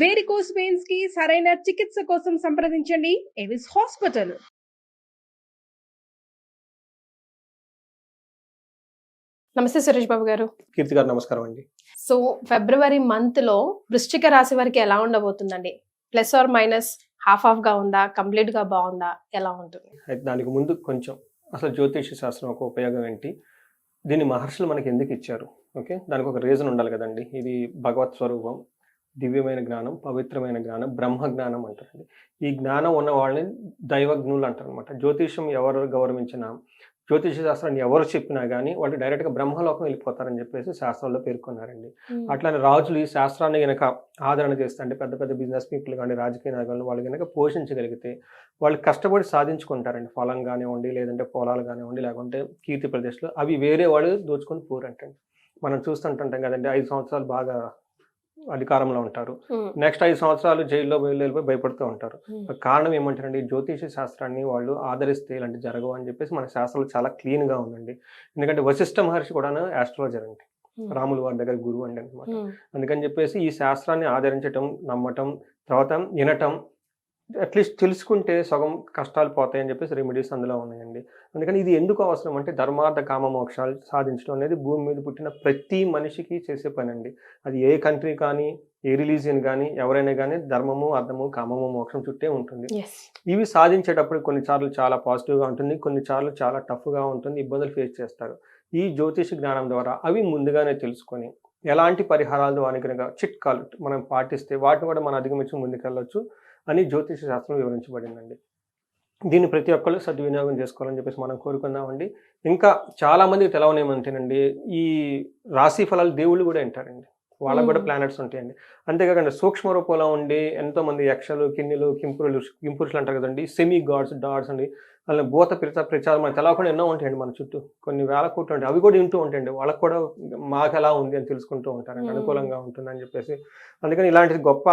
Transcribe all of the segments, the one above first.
Varicose వెయిన్స్కి సరైన చికిత్స కోసం సంప్రదించండి. ఎవిస్ హాస్పిటల్ నమస్తే సురేష్ బాబు గారు. కీర్తి గారు నమస్కారం అండి. సో ఫిబ్రవరి మంత్లో వృశ్చిక రాశి వారికి ఎలా ఉండబోతుందండి? ప్లస్ ఆర్ మైనస్ హాఫ్ ఆఫ్గా ఉందా? కంప్లీట్గా బాగుందా? ఎలా ఉంటుంది? దానికి ముందు కొంచెం అసలు జ్యోతిష శాస్త్రం ఒక ఉపయోగం ఏంటి? దీన్ని మహర్షులు మనకి ఎందుకు ఇచ్చారు? ఓకే? దానికి ఒక రీజన్ ఉండాలి కదండి. ఇది భగవత్ స్వరూపం. దివ్యమైన జ్ఞానం పవిత్రమైన జ్ఞానం బ్రహ్మ జ్ఞానం అంటారండి. ఈ జ్ఞానం ఉన్న వాళ్ళని దైవజ్ఞులు అంటారు అనమాట జ్యోతిషం ఎవరు గౌరవించినా జ్యోతిష శాస్త్రాన్ని ఎవరు చెప్పినా కానీ వాళ్ళు డైరెక్ట్గా బ్రహ్మలోకం వెళ్ళిపోతారని చెప్పేసి శాస్త్రంలో పేర్కొన్నారండి. అట్లానే రాజులు ఈ శాస్త్రాన్ని గనక ఆదరణ చేస్తే అంటే పెద్ద పెద్ద బిజినెస్ పీపుల్ కానీ రాజకీయ నాయకులు వాళ్ళు గనక పోషించగలిగితే వాళ్ళు కష్టపడి సాధించుకుంటారండి. ఫలం కానివ్వండి లేదంటే పొలాలు కానివ్వండి లేకుంటే కీర్తి ప్రదేశాలు అవి వేరే వాళ్ళు దోచుకొని పోరంటండి. మనం చూస్తుంటుంటాం కదండి ఐదు సంవత్సరాలు బాగా అధికారంలో ఉంటారు. నెక్స్ట్ ఐదు సంవత్సరాలు జైల్లో వెళ్ళిపోయి భయపడుతూ ఉంటారు. కారణం ఏమంటారండి జ్యోతిష శాస్త్రాన్ని వాళ్ళు ఆదరిస్తే ఇలాంటి జరగవు అని చెప్పేసి మన శాస్త్రాలు చాలా క్లీన్గా ఉందండి. ఎందుకంటే వశిష్ఠ మహర్షి కూడా ఆస్ట్రాలజర్ అండి. రాములు వారి దగ్గర గురువు అండి అనమాట అందుకని చెప్పేసి ఈ శాస్త్రాన్ని ఆదరించటం నమ్మటం తర్వాత వినటం అట్లీస్ట్ తెలుసుకుంటే సగం కష్టాలు పోతాయని చెప్పేసి రెమెడీస్ అందులో ఉన్నాయండి. అందుకని ఇది ఎందుకు అవసరం అంటే ధర్మార్థ కామ మోక్షాలు సాధించడం అనేది భూమి మీద పుట్టిన ప్రతి మనిషికి చేసే పని అండి అది ఏ కంట్రీ కానీ ఏ రిలీజియన్ కానీ ఎవరైనా కానీ ధర్మము అర్థము కామము మోక్షం చుట్టే ఉంటుంది. ఇవి సాధించేటప్పుడు కొన్నిసార్లు చాలా పాజిటివ్గా ఉంటుంది కొన్నిసార్లు చాలా టఫ్గా ఉంటుంది ఇబ్బందులు ఫేస్ చేస్తారు. ఈ జ్యోతిష జ్ఞానం ద్వారా అవి ముందుగానే తెలుసుకొని ఎలాంటి పరిహారాలు కనుక చిట్కాలు మనం పాటిస్తే వాటిని కూడా మనం అధిగమించి ముందుకెళ్ళొచ్చు. అని జ్యోతిష శాస్త్రం వివరించబడిందండి. దీన్ని ప్రతి ఒక్కళ్ళు సద్వినియోగం చేసుకోవాలని చెప్పేసి మనం కోరుకుందామండి. ఇంకా చాలా మందికి తెలవనేమంటేనండి ఈ రాశి ఫలాలు దేవుళ్ళు కూడా వింటారండి. వాళ్ళకు కూడా. ప్లానెట్స్ ఉంటాయండి. అంతేకాకుండా సూక్ష్మ రూపంలో ఉండి ఎంతో మంది యక్షలు కిన్నెలు కింపురులు కింపురుషులు అంటారు కదండి. సెమీ గాడ్స్ డాడ్స్ అండి. అలా భూత ప్రచ ప్రచారం మనకు తెలవకుండా ఎన్నో ఉంటాయండి మన చుట్టూ. కొన్ని వేల కోట్లు ఉంటాయి. అవి కూడా వింటూ ఉంటాయండి. వాళ్ళకు కూడా మాకు ఎలా ఉంది అని తెలుసుకుంటూ ఉంటారండి. అనుకూలంగా ఉంటుందని చెప్పేసి. అందుకని ఇలాంటి గొప్ప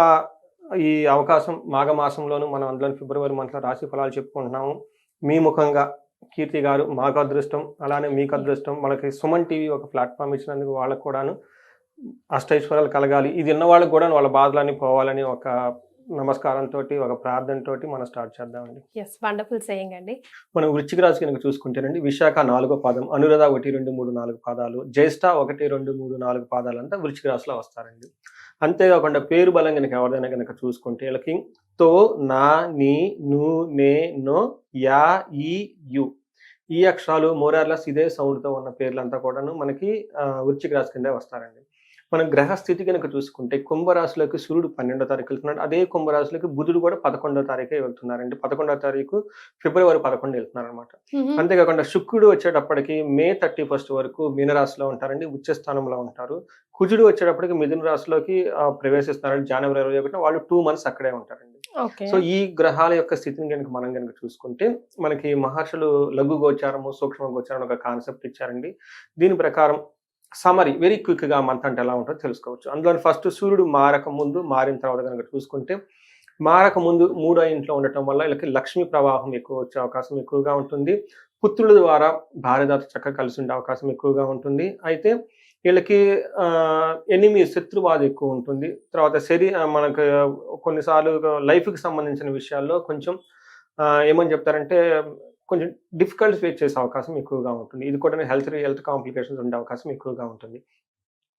ఈ అవకాశం మాఘమాసంలోను మనం అందులో ఫిబ్రవరి మంత్లో రాశి ఫలాలు చెప్పుకుంటున్నాము. మీ ముఖంగా కీర్తి గారు మాకు అదృష్టం అలానే మీకు అదృష్టం మనకి సుమన్ టీవీ ఒక ప్లాట్ఫామ్ ఇచ్చినందుకు వాళ్ళకు కూడాను అష్టైశ్వర్యాలు కలగాలి. ఇది ఉన్న వాళ్ళకి కూడా వాళ్ళ బాధలన్నీ పోవాలని ఒక నమస్కారంతో ఒక ప్రార్థనతో మనం స్టార్ట్ చేద్దామండి. ఎస్ వండర్ఫుల్ సేయింగ్ అండి. మనం వృశ్చిక రాశి కనుక చూసుకుంటేనండి విశాఖ నాలుగో పాదం అనురాధ ఒకటి రెండు మూడు నాలుగు పాదాలు జ్యేష్ఠ ఒకటి రెండు మూడు నాలుగు పాదాలు అంతా వృశ్చిక రాశిలో వస్తారండి. అంతేకాకుండా పేరు బలం కనుక ఎవరిదైనా కనుక చూసుకుంటే వీళ్ళకి తో నా నీ ను నే నో యా ఈ యు. ఈ అక్షరాలు మోరార్లస్ ఇదే సౌండ్తో ఉన్న పేర్లంతా కూడాను మనకి వృచ్చిక వృశ్చిక రాశి కిందే వస్తారండి. మనం గ్రహ స్థితి కనుక చూసుకుంటే కుంభరాశిలోకి సూర్యుడు పన్నెండో తారీఖు వెళ్తున్నాడు. అదే కుంభరాశిలోకి బుధుడు కూడా పదకొండో తారీఖే వెళ్తున్నారండి. పదకొండో తారీఖు ఫిబ్రవరి పదకొండు వెళ్తున్నారు అనమాట అంతేకాకుండా శుక్రుడు వచ్చేటప్పటికి మే థర్టీ ఫస్ట్ వరకు మీనరాశిలో ఉంటారండి. ఉచ్చ స్థానంలో ఉంటారు. కుజుడు వచ్చేటప్పటికి మిథున రాశిలోకి ప్రవేశిస్తున్నారండి. జనవరి ఇరవై ఒకటి వాళ్ళు టూ మంత్స్ అక్కడే ఉంటారండి. సో ఈ గ్రహాల యొక్క స్థితిని కనుక మనం కనుక చూసుకుంటే మనకి మహర్షులు లఘు గోచారము సూక్ష్మ గోచారం ఒక కాన్సెప్ట్ ఇచ్చారండి. దీని ప్రకారం సమరీ వెరీ క్విక్గా మంత్ అంటే ఎలా ఉంటుందో తెలుసుకోవచ్చు. అందులో ఫస్ట్ సూర్యుడు మారక ముందు మారిన తర్వాత కనుక చూసుకుంటే మారక ముందు మూడో ఇంట్లో ఉండటం వల్ల వీళ్ళకి లక్ష్మీ ప్రవాహం ఎక్కువ వచ్చే అవకాశం ఎక్కువగా ఉంటుంది. పుత్రుల ద్వారా భార్యదాత చక్కగా కలిసి ఉండే అవకాశం ఎక్కువగా ఉంటుంది. అయితే వీళ్ళకి ఎనిమి శత్రువాద ఎక్కువ ఉంటుంది. తర్వాత శరీ మనకు కొన్నిసార్లు లైఫ్కి సంబంధించిన విషయాల్లో కొంచెం ఏమని చెప్తారంటే కొంచెం డిఫికల్ట్ ఫేస్ చేసే అవకాశం ఎక్కువగా ఉంటుంది. ఇది కూడా హెల్త్ హెల్త్ కాంప్లికేషన్స్ ఉండే అవకాశం ఎక్కువగా ఉంటుంది.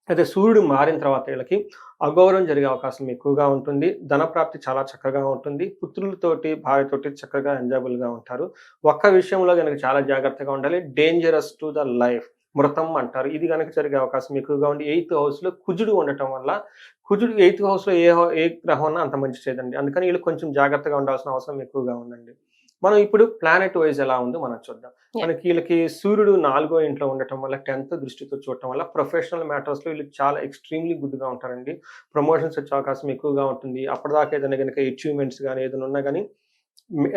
అయితే సూర్యుడు మారిన తర్వాత వీళ్ళకి అగౌరవం జరిగే అవకాశం ఎక్కువగా ఉంటుంది. ధనప్రాప్తి చాలా చక్కగా ఉంటుంది. పుత్రులతోటి భార్యతోటి చక్కగా ఎంజాయబుల్గా ఉంటారు. ఒక్క విషయంలో కనుక చాలా జాగ్రత్తగా ఉండాలి. డేంజరస్ టు ద లైఫ్ మృతం అంటారు. ఇది కనుక జరిగే అవకాశం ఎక్కువగా ఉంది ఎయిత్ హౌస్లో కుజుడు ఉండటం వల్ల కుజుడు ఎయిత్ హౌస్లో ఏ హౌ- ఏ గ్రహం అంత మంచి చేయదండి అందుకని వీళ్ళు కొంచెం జాగ్రత్తగా ఉండాల్సిన అవసరం ఎక్కువగా ఉందండి. మనం ఇప్పుడు ప్లానెట్ వైజ్ ఎలా ఉందో మనం చూద్దాం. మనకి వీళ్ళకి సూర్యుడు నాలుగో ఇంట్లో ఉండటం వల్ల టెన్త్ దృష్టితో చూడటం వల్ల ప్రొఫెషనల్ మ్యాటర్స్లో వీళ్ళు చాలా ఎక్స్ట్రీమ్లీ గుడ్గా ఉంటారండి. ప్రమోషన్స్ వచ్చే అవకాశం ఎక్కువగా ఉంటుంది. అప్పటిదాకా ఏదైనా కనుక అచీవ్మెంట్స్ కానీ ఏదైనా ఉన్నా కానీ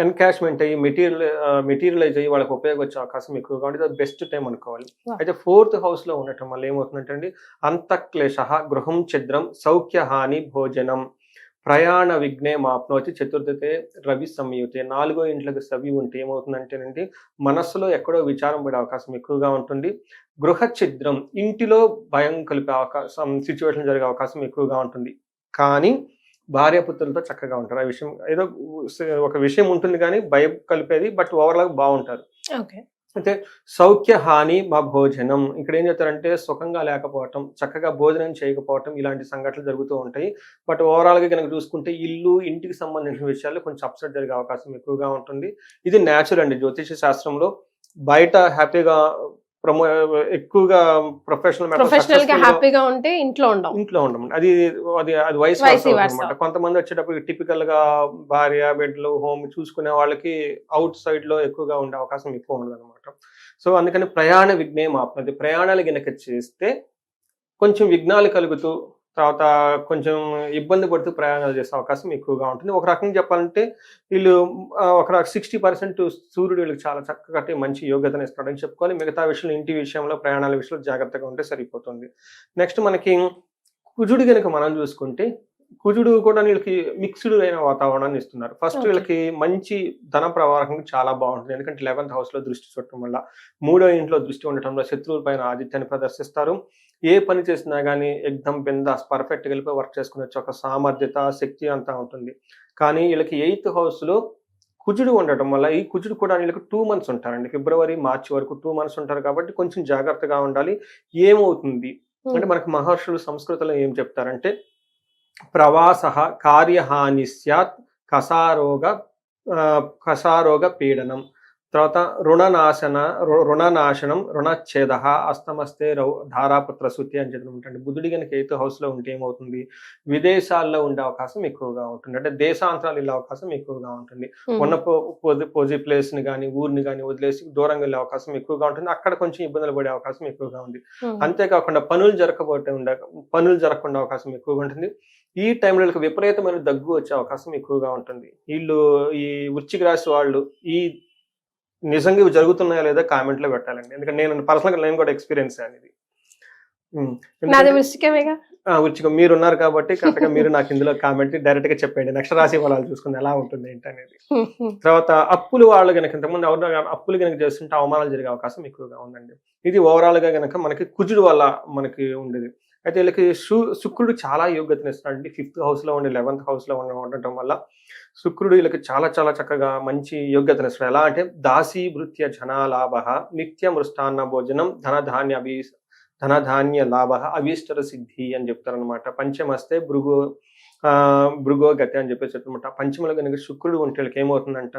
ఎన్కాష్మెంట్ అయ్యి మెటీరియల్ మెటీరియలైజ్ అయ్యి వాళ్ళకి ఉపయోగం వచ్చే అవకాశం ఎక్కువగా ఉంటుంది. అది బెస్ట్ టైం అనుకోవాలి. అయితే ఫోర్త్ హౌస్లో ఉండటం వల్ల ఏమవుతుందంటే అండి అంతఃక్లేశ గృహం ఛిద్రం సౌఖ్య హాని భోజనం. ప్రయాణ విఘ్నే మాప్నోచి చతుర్థతే రవి సంయుతే. నాలుగో ఇంట్లోకి సవి ఉంటే ఏమవుతుందంటేనండి మనస్సులో ఎక్కడో విచారం పడే అవకాశం ఎక్కువగా ఉంటుంది. గృహ ఛిద్రం ఇంటిలో భయం కలిపే అవకాశం సిచ్యువేషన్ జరిగే అవకాశం ఎక్కువగా ఉంటుంది. కానీ భార్యాపుత్రులతో చక్కగా ఉంటారు. ఆ విషయం ఏదో ఒక విషయం ఉంటుంది కానీ భయం కలిపేది బట్ ఓవరాల్గా బాగుంటారు. ఓకే. అయితే సౌఖ్య హాని మా భోజనం. ఇక్కడ ఏం చెప్తారంటే సుఖంగా లేకపోవటం చక్కగా భోజనం చేయకపోవటం ఇలాంటి సంఘటనలు జరుగుతూ ఉంటాయి. బట్ ఓవరాల్గా కనుక చూసుకుంటే ఇల్లు ఇంటికి సంబంధించిన విషయాల్లో కొంచెం అప్సెట్ జరిగే అవకాశం ఎక్కువగా ఉంటుంది. ఇది న్యాచురల్ అండి. జ్యోతిష శాస్త్రంలో బయట హ్యాపీగా ప్రమో ఎక్కువగా ప్రొఫెషనల్ ప్రొఫెషనల్గా హ్యాపీగా ఉంటే ఇంట్లో ఉండవు. ఇంట్లో ఉండడం అది అది అది వయసు. అనమాట కొంతమంది వచ్చేటప్పుడు టిపికల్గా భార్య బిడ్డలు హోమ్ చూసుకునే వాళ్ళకి అవుట్ సైడ్లో ఎక్కువగా ఉండే అవకాశం ఎక్కువ ఉండదు అనమాట సో అందుకని ప్రయాణ విఘ్నం ఆపనది ప్రయాణాలు గనక చేస్తే కొంచెం విఘ్నాలు కలుగుతూ తర్వాత కొంచెం ఇబ్బంది పడుతూ ప్రయాణాలు చేసే అవకాశం ఎక్కువగా ఉంటుంది. ఒక రకంగా చెప్పాలంటే వీళ్ళు ఒక సిక్స్టీ పర్సెంట్ సూర్యుడు వీళ్ళకి చాలా చక్కగా మంచి యోగ్యతను ఇస్తాడని చెప్పుకోవాలి. మిగతా విషయంలో ఇంటి విషయంలో ప్రయాణాల విషయంలో జాగ్రత్తగా ఉంటే సరిపోతుంది. నెక్స్ట్ మనకి కుజుడు కనుక మనం చూసుకుంటే కుజుడు కూడా వీళ్ళకి మిక్స్డ్ అయిన వాతావరణాన్ని ఇస్తున్నారు. ఫస్ట్. వీళ్ళకి మంచి ధన ప్రవాహం చాలా బాగుంటుంది. ఎందుకంటే లెవెన్త్ హౌస్లో దృష్టి చుట్టడం వల్ల మూడో ఇంట్లో దృష్టి ఉండటంలో శత్రువుల పైన ఆదిత్యాన్ని ప్రదర్శిస్తారు. ఏ పని చేసినా కానీ ఎగ్దమ్ బిందాస్ పర్ఫెక్ట్ వెళ్ళిపోయి వర్క్ చేసుకునే ఒక సామర్థ్యత శక్తి అంతా ఉంటుంది. కానీ వీళ్ళకి ఎయిత్ హౌస్లో కుజుడు ఉండటం వల్ల ఈ కుజుడు కూడా వీళ్ళకి టూ మంత్స్ ఉంటారండి. ఫిబ్రవరి మార్చి వరకు టూ మంత్స్ ఉంటారు కాబట్టి కొంచెం జాగ్రత్తగా ఉండాలి. ఏమవుతుంది? అంటే మనకు మహర్షులు సంస్కృతంలో ఏం చెప్తారంటే ప్రవాస కార్యహాని సత్ కసారోగ కసారోగ పీడనం. తర్వాత రుణనాశన రుణనాశనం రుణఛేద అస్తమస్తే రౌ ధారాపుత్ర శుద్ధి అని చెప్పి బుద్ధుడి కనుక ఎయిత్ హౌస్లో ఉంటే ఏమవుతుంది? విదేశాల్లో ఉండే అవకాశం ఎక్కువగా ఉంటుంది. అంటే దేశాంతరాలు వెళ్ళే అవకాశం ఎక్కువగా ఉంటుంది. ఉన్న పోజి ప్లేస్ని కానీ ఊరిని కానీ వదిలేసి దూరంగా వెళ్ళే అవకాశం ఎక్కువగా ఉంటుంది. అక్కడ కొంచెం ఇబ్బందులు పడే అవకాశం ఎక్కువగా ఉంది. అంతేకాకుండా పనులు జరగకపోతే ఉండే పనులు జరగకుండా అవకాశం ఎక్కువగా ఉంటుంది. ఈ టైంలో విపరీతమైన దగ్గు వచ్చే అవకాశం ఎక్కువగా ఉంటుంది. వీళ్ళు ఈ వృశ్చిక రాశి వాళ్ళు ఈ నిజంగా ఇవి జరుగుతున్నాయా లేదా కామెంట్లో పెట్టాలండి. ఎందుకంటే నేను పర్సనల్గా నేను కూడా ఎక్స్పీరియన్స్ అనేది. నాది మీరు ఉన్నారు కాబట్టి కరెక్ట్గా మీరు నాకు ఇందులో కామెంట్ డైరెక్ట్గా చెప్పండి నెక్స్ట్ రాశి ఫలాలు చూసుకుని ఎలా ఉంటుంది ఏంటి అనేది. తర్వాత అప్పులు వాళ్ళు కనుక ఇంతకుముందు ఎవరు అప్పులు కనుక చేస్తుంటే అవమానాలు జరిగే అవకాశం ఎక్కువగా ఉందండి. ఇది ఓవరాల్గా కనుక మనకి కుజుడు వల్ల మనకి ఉండేది. అయితే వీళ్ళకి శుక్రుడు చాలా యోగ్యతను ఇస్తున్నాడు ఫిఫ్త్ హౌస్లో ఉండి లెవెన్త్ హౌస్లో ఉండటం వల్ల శుక్రుడు వీళ్ళకి చాలా చాలా చక్కగా మంచి యోగ్యతను ఇస్తున్నాడు. ఎలా అంటే దాసీ భృత్య జనాలాభ నిత్య మృష్టాన్న భోజనం ధనధాన్య అభి ధనధాన్య లాభ అభీష్టర సిద్ధి అని చెప్తారనమాట పంచమస్తే భృగు ఆ భృగో గతి అని చెప్పేసి అనమాట పంచమలో కనుక శుక్రుడు ఉంటే వీళ్ళకి ఏమవుతుందంట?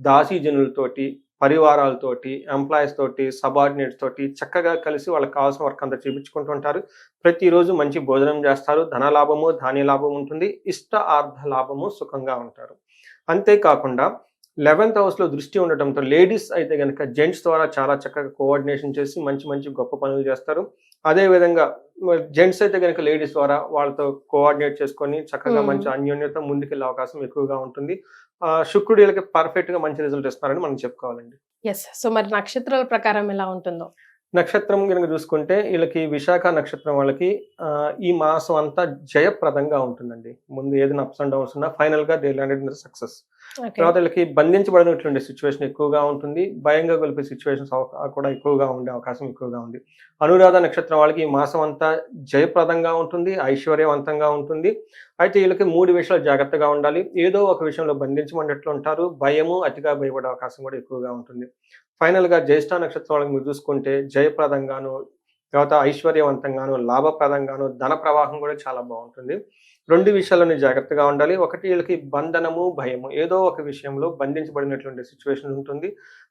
దాసీ జనులతోటి పరివారాలతోటి ఎంప్లాయీస్ తోటి సబార్డినేట్స్ తోటి చక్కగా కలిసి వాళ్ళకి కావాల్సిన వర్క్ అంతా చేపించుకుంటూ ఉంటారు ప్రతిరోజు మంచి భోజనం చేస్తారు. ధన లాభము ధాన్య లాభం ఉంటుంది. ఇష్ట ఆర్థ లాభము సుఖంగా ఉంటారు. అంతేకాకుండా లెవెన్త్ హౌస్లో దృష్టి ఉండటంతో లేడీస్ అయితే కనుక జెంట్స్ ద్వారా చాలా చక్కగా కోఆర్డినేషన్ చేసి మంచి మంచి గొప్ప పనులు చేస్తారు. అదే విధంగా జెంట్స్ అయితే కనుక లేడీస్ ద్వారా వాళ్ళతో కోఆర్డినేట్ చేసుకొని చక్కగా. మంచి అన్యోన్యత ముందుకెళ్ళే అవకాశం ఎక్కువగా ఉంటుంది. శుక్రుడు వీళ్ళకి పర్ఫెక్ట్గా మంచి రిజల్ట్ ఇస్తున్నారని మనం చెప్పుకోవాలండి. ఎస్ సో మరి నక్షత్రాల ప్రకారం ఎలా ఉంటుందో? నక్షత్రం కనుక చూసుకుంటే వీళ్ళకి విశాఖ నక్షత్రం వాళ్ళకి ఈ మాసం అంతా జయప్రదంగా ఉంటుందండి. ముందు ఏదైనా అప్స్ అండ్ డౌన్స్ ఉన్నా ఫైనల్గా దే ల్యాండెడ్ సక్సెస్ తర్వాత వీళ్ళకి బంధించబడినటువంటి సిచ్యువేషన్ ఎక్కువగా ఉంటుంది. భయంగా కలిపే సిచ్యువేషన్స్ కూడా ఎక్కువగా ఉండే అవకాశం ఎక్కువగా ఉంది. అనురాధ నక్షత్రం వాళ్ళకి ఈ మాసం అంతా జయప్రదంగా ఉంటుంది ఐశ్వర్యవంతంగా ఉంటుంది. అయితే వీళ్ళకి మూడు విషయాలు జాగ్రత్తగా ఉండాలి. ఏదో ఒక విషయంలో బంధించమన్నట్లు ఉంటారు. భయము అతిగా భయపడే అవకాశం కూడా ఎక్కువగా ఉంటుంది. ఫైనల్గా జ్యేష్ఠ నక్షత్రం వాళ్ళకి మీరు చూసుకుంటే జయప్రదంగాను తర్వాత ఐశ్వర్యవంతంగాను లాభప్రదంగాను ధన ప్రవాహం కూడా చాలా బాగుంటుంది. రెండు విషయాలను జాగ్రత్తగా ఉండాలి. ఒకటి వీళ్ళకి బంధనము భయము. ఏదో ఒక విషయంలో బంధించబడినటువంటి సిచ్యువేషన్ ఉంటుంది.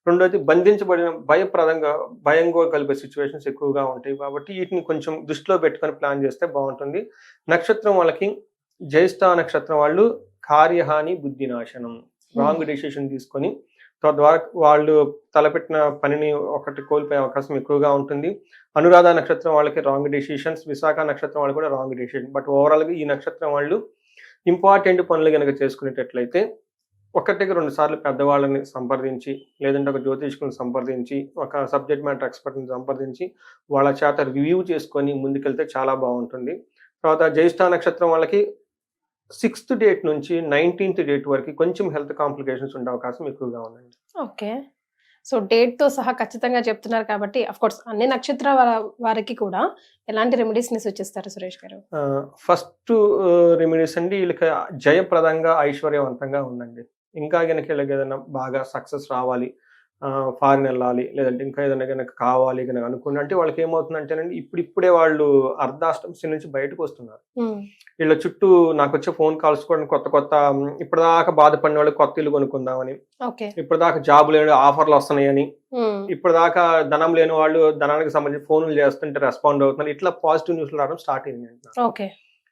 రెండోది బంధించబడిన భయప్రదంగా భయం కూడా కలిపే సిచ్యువేషన్స్ ఎక్కువగా ఉంటాయి. కాబట్టి వీటిని కొంచెం దృష్టిలో పెట్టుకొని ప్లాన్ చేస్తే బాగుంటుంది. నక్షత్రం వాళ్ళకి జ్యేష్ఠ నక్షత్రం వాళ్ళు కార్యహాని బుద్ధి నాశనం రాంగ్ డెసిషన్ తీసుకొని తద్వారా వాళ్ళు తలపెట్టిన పనిని ఒకటి కోల్పోయే అవకాశం ఎక్కువగా ఉంటుంది. అనురాధ నక్షత్రం వాళ్ళకి రాంగ్ డెసిషన్స్ విశాఖ నక్షత్రం వాళ్ళు కూడా రాంగ్ డెసిషన్ బట్ ఓవరాల్గా ఈ నక్షత్రం వాళ్ళు ఇంపార్టెంట్ పనులు కనుక చేసుకునేటట్లయితే ఒకటికి రెండు సార్లు పెద్దవాళ్ళని సంప్రదించి లేదంటే ఒక జ్యోతిష్కుని సంప్రదించి ఒక సబ్జెక్ట్ మ్యాటర్ ఎక్స్పర్ట్ని సంప్రదించి వాళ్ళ చేత రివ్యూ చేసుకొని ముందుకెళ్తే చాలా బాగుంటుంది. తర్వాత జ్యేష్ఠ నక్షత్రం వాళ్ళకి సిక్స్త్ డేట్ నుంచి నైన్టీన్త్ డేట్ వరకు కొంచెం హెల్త్ కాంప్లికేషన్స్ ఉండే అవకాశం ఎక్కువగా ఉందండి. ఓకే. సో డేట్తో సహా ఖచ్చితంగా చెప్తున్నారు కాబట్టి అఫ్ కోర్స్ అన్ని నక్షత్ర వారికి కూడా ఎలాంటి రెమెడీస్ని సూచిస్తారు సురేష్ గారు? ఫస్ట్ రెమెడీస్ అండి వీళ్ళకి జయప్రదంగా ఐశ్వర్యవంతంగా ఉందండి ఇంకా కనుక వీళ్ళకి ఏదైనా బాగా సక్సెస్ రావాలి ఫారిన్ వెళ్ళాలి లేదంటే ఇంకా ఏదైనా కనుక కావాలి కనుక అనుకుని అంటే వాళ్ళకి ఏమవుతుందంటేనండి ఇప్పుడు ఇప్పుడే వాళ్ళు అర్ధాష్టమి నుంచి బయటకు వస్తున్నారు. వీళ్ళ చుట్టూ నాకు వచ్చే ఫోన్ కాల్స్ కూడా కొత్త కొత్త ఇప్పటిదాకా బాధపడిన వాళ్ళు కొత్త ఇల్లు కొనుక్కుందామని ఇప్పటిదాకా జాబ్ లేని ఆఫర్లు వస్తున్నాయని ఇప్పటిదాకా ధనం లేని వాళ్ళు ధనానికి సంబంధించి ఫోన్లు చేస్తుంటే రెస్పాండ్ అవుతున్నారు. ఇట్లా పాజిటివ్ న్యూస్లు రావడం స్టార్ట్ అయింది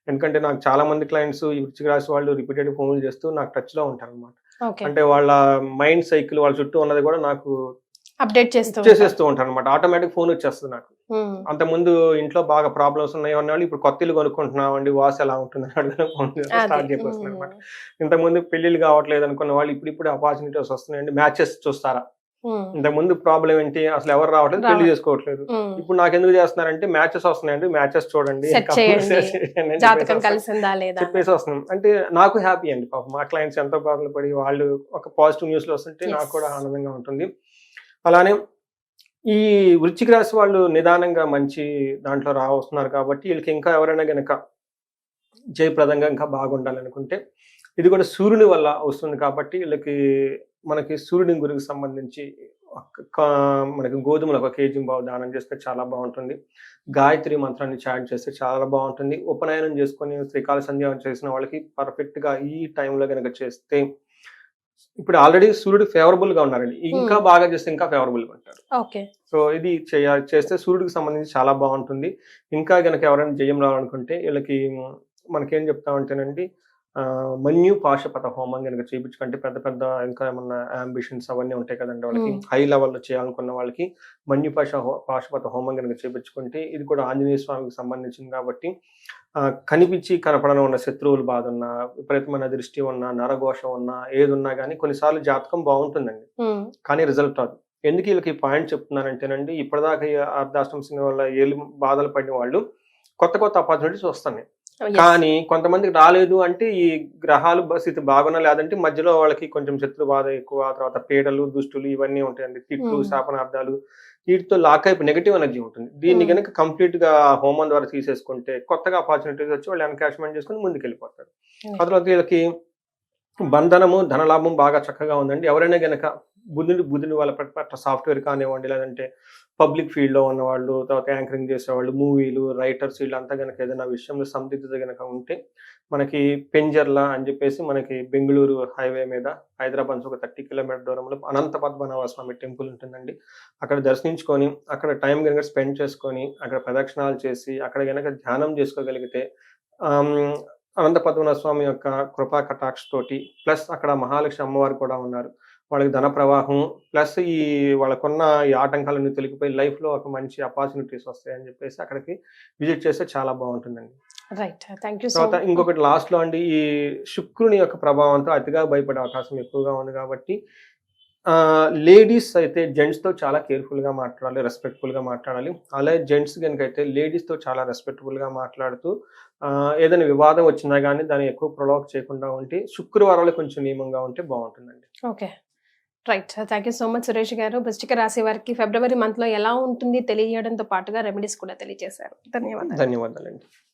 ఎందుకంటే నాకు చాలా మంది క్లయింట్స్ ఈ వృచ్చిక రాశి వాళ్ళు రిపీటెడ్ ఫోన్లు చేస్తూ నాకు టచ్లో ఉంటారు అనమాట అంటే వాళ్ళ మైండ్ సైకిల్ వాళ్ళ చుట్టూ ఉన్నది కూడా నాకు అప్డేట్ చేస్తూ. చేసేస్తూ ఉంటారు అనమాట ఆటోమేటిక్ ఫోన్ వచ్చేస్తుంది నాకు. ఉమ్, అంతకుముందు ఇంట్లో బాగా ప్రాబ్లమ్స్ ఉన్నాయి అన్న వాళ్ళు ఇప్పుడు కొత్త ఇల్లు కొనుక్కుంటున్నాం అండి వాస్ ఎలా ఉంటుంది అడగడం ఫోన్ స్టార్ట్ చేసేస్తున్నారు అనమాట ఇంతకుముందు పెళ్ళిళ్ళు కావట్లేదు అనుకున్న వాళ్ళు ఇప్పుడు ఇప్పుడు ఆపర్చునిటీస్ వస్తున్నాయండి. మ్యాచెస్ చూస్తారా? ఉమ్, ఇంతకుముందు ప్రాబ్లం ఏంటి? అసలు ఎవరు రావట్లేదు పెళ్ళి. చేసుకోవట్లేదు. ఇప్పుడు నాకు ఎందుకు చేస్తున్నారంటే మ్యాచెస్ వస్తున్నాయండి మ్యాచెస్ చూడండి చెప్పేసి వస్తున్నాం. అంటే నాకు హ్యాపీ అండి పాపం. మా క్లయింట్స్ ఎంతో బాధలు పడి వాళ్ళు ఒక పాజిటివ్ న్యూస్లో వస్తుంటే. నాకు కూడా ఆనందంగా ఉంటుంది. అలానే ఈ వృశ్చిక రాశి వాళ్ళు నిదానంగా మంచి దాంట్లో రా వస్తున్నారు కాబట్టి వీళ్ళకి ఇంకా ఎవరైనా గనక జయప్రదంగా ఇంకా బాగుండాలనుకుంటే ఇది కూడా సూర్యుని వల్ల వస్తుంది కాబట్టి వీళ్ళకి మనకి సూర్యుని గురికి సంబంధించి మనకి గోధుమలు ఒక కేజీ బావు దానం చేస్తే చాలా బాగుంటుంది. గాయత్రి మంత్రాన్ని చాట్ చేస్తే చాలా బాగుంటుంది. ఉపనయనం చేసుకొని త్రికాల సంధ్య చేసిన వాళ్ళకి పర్ఫెక్ట్గా ఈ టైంలో కనుక చేస్తే ఇప్పుడు ఆల్రెడీ సూర్యుడు ఫేవరబుల్గా ఉన్నారండి. ఇంకా. బాగా చేస్తే ఇంకా ఫేవరబుల్గా ఉంటారు. ఓకే. సో ఇది చేస్తే సూర్యుడికి సంబంధించి చాలా బాగుంటుంది. ఇంకా గనక ఎవరైనా జయం రావాలనుకుంటే వీళ్ళకి మనకేం చెప్తామంటేనండి మన్యు పాశపత హోమం కనుక చేయించుకుంటే పెద్ద పెద్ద ఇంకా ఏమన్నా అంబిషన్స్ అవన్నీ ఉంటాయి కదండి వాళ్ళకి. హై లెవెల్లో చేయాలనుకున్న వాళ్ళకి మన్యు పాశ హో- పాశుపత హోమం కనుక చేయించుకుంటే ఇది కూడా ఆంజనేయ స్వామికి సంబంధించింది కాబట్టి ఆ, కనిపించి కనపడని ఉన్న శత్రువులు బాధ ఉన్నా విపరీతమైన దృష్టి ఉన్నా నరఘోష ఉన్నా ఏది ఉన్నా కానీ కొన్నిసార్లు జాతకం బాగుంటుందండి కానీ రిజల్ట్ రాదు ఎందుకు వీళ్ళకి ఈ పాయింట్ చెప్తున్నానంటేనండి ఇప్పటిదాకా ఈ అర్ధాష్టమ సింగ్ వల్ల ఏళ్ళు బాధలు పడిన వాళ్ళు కొత్త కొత్త ఆపర్చునిటీస్ వస్తున్నాయి. కానీ కొంతమందికి రాలేదు అంటే ఈ గ్రహాలు స్థితి బాగున్నా లేదంటే మధ్యలో వాళ్ళకి కొంచెం శత్రు బాధ ఎక్కువ తర్వాత పీడలు దుష్టులు ఇవన్నీ ఉంటాయండి తిట్లు Hmm. శాపనార్థాలు వీటితో లాక్ అయిపోయి నెగిటివ్ ఎనర్జీ ఉంటుంది దీన్ని Hmm. కనుక కంప్లీట్గా హోమం ద్వారా తీసేసుకుంటే కొత్తగా ఆపర్చునిటీస్ వచ్చి వాళ్ళు ఎన్కాష్మెంట్ చేసుకుని ముందుకు వెళ్ళిపోతారు Hmm. ఆ తర్వాత వీళ్ళకి బంధనము ధనలాభం బాగా చక్కగా ఉందండి ఎవరైనా గనక బుధుని బుధుని వాళ్ళ పట్ల సాఫ్ట్వేర్ కానివ్వండి లేదంటే పబ్లిక్ ఫీల్డ్లో ఉన్నవాళ్ళు తర్వాత యాంకరింగ్ చేసేవాళ్ళు మూవీలు రైటర్స్ వీళ్ళంతా గనక ఏదైనా విషయంలో సందిగ్ధత గనక ఉంటే మనకి పెంజర్ల అని చెప్పేసి మనకి బెంగళూరు హైవే మీద హైదరాబాద్ నుంచి ఒక థర్టీ కిలోమీటర్ దూరంలో అనంత పద్మనాభ స్వామి టెంపుల్ ఉంటుందండి. అక్కడ దర్శించుకొని అక్కడ టైం కనుక స్పెండ్ చేసుకొని అక్కడ ప్రదక్షిణాలు చేసి అక్కడ కనుక ధ్యానం చేసుకోగలిగితే అనంత పద్మనాభ స్వామి యొక్క కృపా కటాక్ష తోటి ప్లస్ అక్కడ మహాలక్ష్మి అమ్మవారు కూడా ఉన్నారు. వాళ్ళకి ధన ప్రవాహం ప్లస్ ఈ వాళ్ళకున్న ఈ ఆటంకాలన్నీ తొలగిపోయి లైఫ్లో ఒక మంచి ఆపర్చునిటీస్ వస్తాయని చెప్పేసి అక్కడికి విజిట్ చేస్తే చాలా బాగుంటుందండి. రైట్. థ్యాంక్ యూ తర్వాత ఇంకొకటి లాస్ట్లో అండి ఈ శుక్రుని యొక్క ప్రభావంతో అతిగా భయపడే అవకాశం ఎక్కువగా ఉంది కాబట్టి లేడీస్ అయితే జెంట్స్తో చాలా కేర్ఫుల్గా మాట్లాడాలి రెస్పెక్ట్ఫుల్గా మాట్లాడాలి. అలాగే జెంట్స్ కనుక అయితే లేడీస్తో చాలా రెస్పెక్ట్ఫుల్గా మాట్లాడుతూ ఏదైనా వివాదం వచ్చినా కానీ దాన్ని ఎక్కువ ప్రొలాక్ చేయకుండా ఉంటే శుక్రవారాలు కొంచెం నియమంగా ఉంటే బాగుంటుందండి. Okay. Right thank you so much Suresh గారు. వృశ్చిక రాశి వారికి ఫిబ్రవరి మంత్లో ఎలా ఉంటుంది తెలియజేయడంతో పాటుగా రెమెడీస్ కూడా తెలియజేశారు. ధన్యవాదాలు. ధన్యవాదాలండి.